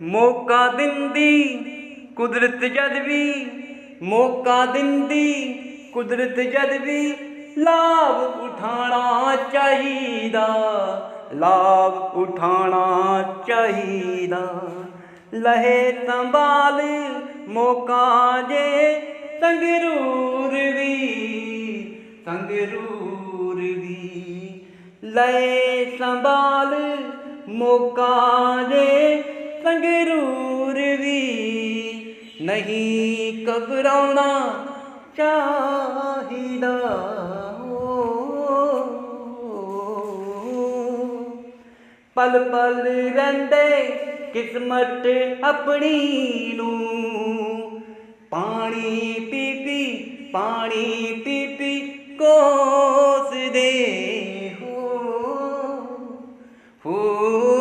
ਮੌਕਾ ਦਿੰਦੀ ਕੁਦਰਤ ਜਦ ਵੀ, ਮੌਕਾ ਦਿੰਦੀ ਕੁਦਰਤ ਜਦ ਵੀ, ਲਾਭ ਉਠਾਣਾ ਚਾਹੀਦਾ, ਲਾਭ ਉਠਾਣਾ ਚਾਹੀਦਾ। ਲਹੇ ਸੰਭਾਲ, ਮੌਕਾ ਜੇ ਸੰਗਰੂਰ ਵੀ ਸੰਗਰੂਰ ਵੀ। ਲਏ ਸੰਭਾਲ, ਮੌਕਾ ਦੇ ਸੰਗਰੂਰ ਵੀ ਨਹੀਂ ਘਬਰਾਉਣਾ ਚਾਹੀਦਾ। ਪਲ ਪਲ ਰਹਿੰਦੇ ਕਿਸਮਤ ਆਪਣੀ ਨੂੰ। ਪਾਣੀ ਪੀ ਪੀ ਪਾਣੀ ਪੀ ਪੀ ਕੋਸਦੇ ਹੋ। ਹੋ